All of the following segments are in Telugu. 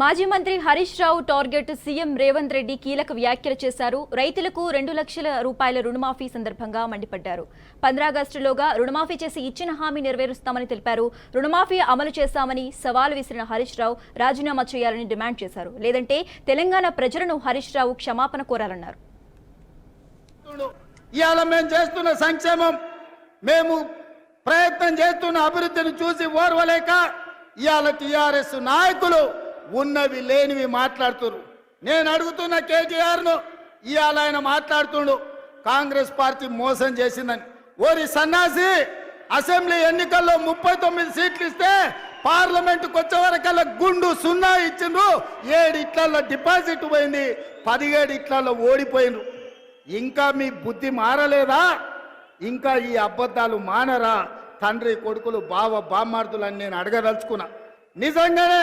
మాజీ మంత్రి హరీష్ రావు టార్గెట్ సీఎం రేవంత్ రెడ్డి కీలక వ్యాఖ్యలు చేశారు. రైతులకు రెండు లక్షల రూపాయల రుణమాఫీ సందర్భంగా మండిపడ్డారు. పంద్రాగస్టులోగా రుణమాఫీ చేసి ఇచ్చిన హామీ నెరవేరుస్తామని తెలిపారు. రుణమాఫీ అమలు చేస్తామని సవాల్ విసిరిన హరీష్ రావు రాజీనామా చేయాలని డిమాండ్ చేశారు. లేదంటే తెలంగాణ ప్రజలను హరీష్ రావు క్షమాపణ కోరాలన్నారు. ఇవాళ మేము చేస్తున్న సంక్షేమం మేము ప్రయత్నం చేస్తున్న అభివృద్ధిని చూసి ఓర్వలేక ఇవాళ టిఆర్ఎస్ నాయకులు ఉన్నవి లేనివి మాట్లాడుతున్నారు నేను అడుగుతున్న కేటీఆర్ను ఇవాళ ఆయన మాట్లాడుతుండు. కాంగ్రెస్ పార్టీ మోసం చేసిందని. ఓరి సన్నాసి అసెంబ్లీ ఎన్నికల్లో ముప్పై తొమ్మిది సీట్లు ఇస్తే పార్లమెంట్ వచ్చేవరకల్లా గుండు సున్నా ఇచ్చిండ్రు. ఏడు ఇట్లలో డిపాజిట్ పోయింది పదిహేడు ఇట్లలో ఓడిపోయిండ్రు. ఇంకా మీ బుద్ధి మారలేదా? ఇంకా ఈ అబద్ధాలు మానరా? తండ్రి కొడుకులు బావ బామ్మార్దులని నేను అడగదలుచుకున్నా. నిజంగానే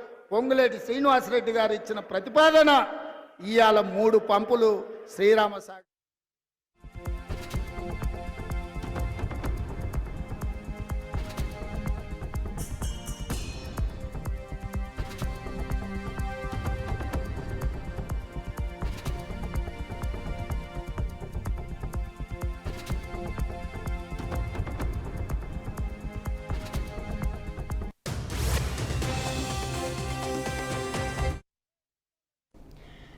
పొంగులేటి శ్రీనివాసరెడ్డి గారు ఇచ్చిన ప్రతిపాదన ఇవాళ మూడు పంపులు శ్రీరామ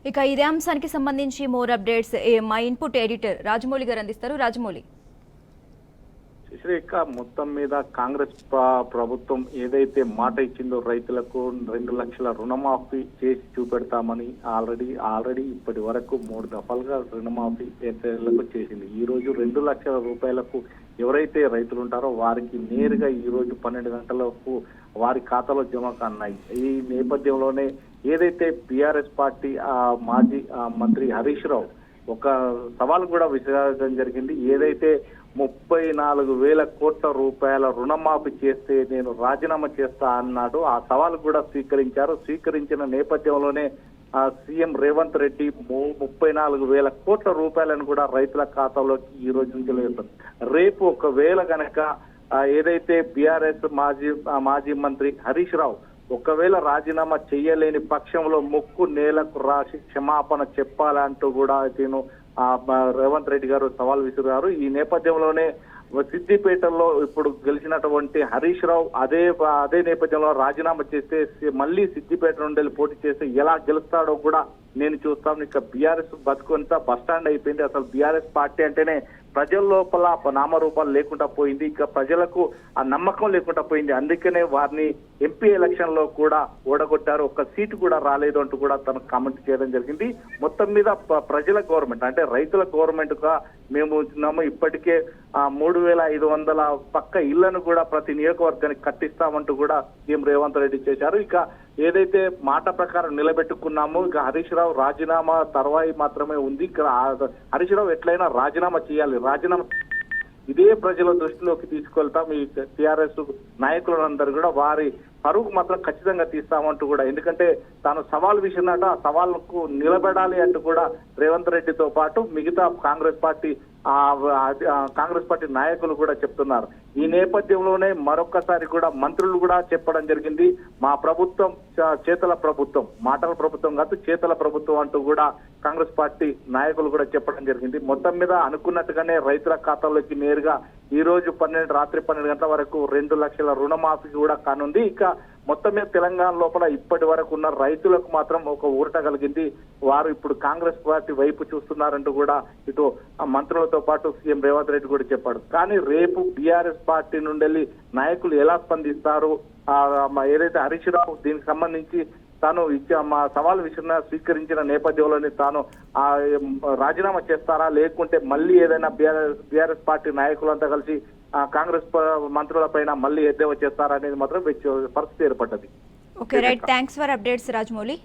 ఇక ఇదే అంశానికి సంబంధించి మోర్ అప్డేట్స్. ఏ, మా ఇన్పుట్ ఎడిటర్ రాజమౌళి గారు అందిస్తారు. రాజమౌళి. ఇక మొత్తం మీద కాంగ్రెస్ ప్రభుత్వం ఏదైతే మాట ఇచ్చిందో రైతులకు రెండు లక్షల రుణమాఫీ చేసి చూపెడతామని ఆల్రెడీ ఆల్రెడీ ఇప్పటి వరకు మూడు దఫాలుగా రుణమాఫీ రైతులకు చేసింది. ఈ రోజు రెండు లక్షల రూపాయలకు ఎవరైతే రైతులు ఉంటారో వారికి నేరుగా ఈ రోజు పన్నెండు గంటలకు వారి ఖాతాలో జమ కానున్నాయి. ఈ నేపథ్యంలోనే ఏదైతే బీఆర్ఎస్ పార్టీ ఆ మాజీ మంత్రి హరీష్ రావు ఒక సవాల్ కూడా విసిరడం జరిగింది. ఏదైతే ముప్పై నాలుగు వేల కోట్ల రూపాయల రుణమాఫీ చేస్తే నేను రాజీనామా చేస్తా అన్నాడు ఆ సవాల్ కూడా స్వీకరించారు. స్వీకరించిన నేపథ్యంలోనే సీఎం రేవంత్ రెడ్డి ము- ముప్పై నాలుగు వేల కోట్ల రూపాయలను కూడా రైతుల ఖాతాలోకి ఈ రోజు నుంచి వేస్తారు రేపు ఒకవేళ గనక ఏదైతే బీఆర్ఎస్ మాజీ మాజీ మంత్రి హరీష్ రావు ఒకవేళ రాజీనామా చేయలేని పక్షంలో ముక్కు నేలకు రాసి క్షమాపణ చెప్పాలంటూ కూడా నేను ఆ, రేవంత్ రెడ్డి గారు సవాల్ విసిరారు. ఈ నేపథ్యంలోనే సిద్దిపేటలో ఇప్పుడు గెలిచినటువంటి హరీష్ రావు అదే అదే నేపథ్యంలో రాజీనామా చేస్తే మళ్ళీ సిద్దిపేట నుండి వెళ్ళి పోటీ చేస్తే ఎలా గెలుస్తాడో కూడా నేను చూస్తాను. ఇక బీఆర్ఎస్ బతుకంతా బస్ స్టాండ్ అయిపోయింది. అసలు బీఆర్ఎస్ పార్టీ అంటేనే ప్రజల లోపల నామరూపాలు లేకుండా పోయింది. ఇక ప్రజలకు ఆ నమ్మకం లేకుండా పోయింది. అందుకనే వారిని ఎంపీ ఎలక్షన్లో కూడా ఓడగొట్టారు. ఒక్క సీటు కూడా రాలేదు అంటూ కూడా తను కామెంట్ చేయడం జరిగింది. మొత్తం మీద ప్రజల గవర్నమెంట్ అంటే రైతుల గవర్నమెంట్గా మేము ఉన్నాము. ఇప్పటికే ఆ మూడు వేల ఐదు వందల పక్క ఇళ్ళను కూడా ప్రతి నియోజకవర్గానికి కట్టిస్తామంటూ కూడా సీఎం రేవంత్ రెడ్డి చేశారు. ఇక ఏదైతే మాట ప్రకారం నిలబెట్టుకున్నామో ఇక హరీష్ రావు రాజీనామా తర్వాయి మాత్రమే ఉంది. ఇక్కడ హరీష్ రావు ఎట్లయినా రాజీనామా చేయాలి. రాజీనామా ఇదే ప్రజల దృష్టిలోకి తీసుకెళ్తాం. ఈ టిఆర్ఎస్ నాయకులందరూ కూడా వారి పరుగు మాత్రం ఖచ్చితంగా తీస్తామంటూ కూడా ఎందుకంటే తాను సవాల్ విసిరినట్టు ఆ సవాల్కు నిలబడాలి అంటూ కూడా రేవంత్ రెడ్డితో పాటు మిగతా కాంగ్రెస్ పార్టీ ఆ కాంగ్రెస్ పార్టీ నాయకులు కూడా చెప్తున్నారు. ఈ నేపథ్యంలోనే మరొక్కసారి కూడా మంత్రులు కూడా చెప్పడం జరిగింది. మా ప్రభుత్వం చేతల ప్రభుత్వం మాటల ప్రభుత్వం కాదు చేతల ప్రభుత్వం అంటూ కూడా కాంగ్రెస్ పార్టీ నాయకులు కూడా చెప్పడం జరిగింది. మొత్తం మీద అనుకున్నట్టుగానే రైతుల ఖాతాలోకి నేరుగా ఈ రోజు పన్నెండు రాత్రి పన్నెండు గంటల వరకు రెండు లక్షల రుణమాఫీ కూడా కానుంది. ఇక మొత్తం మీద తెలంగాణ లోపల ఇప్పటి వరకు ఉన్న రైతులకు మాత్రం ఒక ఊరట కలిగింది. వారు ఇప్పుడు కాంగ్రెస్ పార్టీ వైపు చూస్తున్నారంటూ కూడా ఇటు మంత్రులతో పాటు సీఎం రేవంత్ రెడ్డి కూడా చెప్పాడు. కానీ రేపు బీఆర్ఎస్ పార్టీ నుండి వెళ్ళి నాయకులు ఎలా స్పందిస్తారు? మా ఏదైతే హరీష్ రావు దీనికి సంబంధించి తాను ఇచ్చే మా సవాల్ విషయంలో స్వీకరించిన నేపథ్యంలోనే తాను ఆ రాజీనామా చేస్తారా? లేకుంటే మళ్ళీ ఏదైనా బీఆర్ఎస్ బీఆర్ఎస్ పార్టీ నాయకులంతా కలిసి కాంగ్రెస్ మంత్రుల పైన మళ్ళీ ఎద్దేవా చేస్తారా అనేది మాత్రం పరిస్థితి ఏర్పడ్డది. Okay right thanks for updates Rajamouli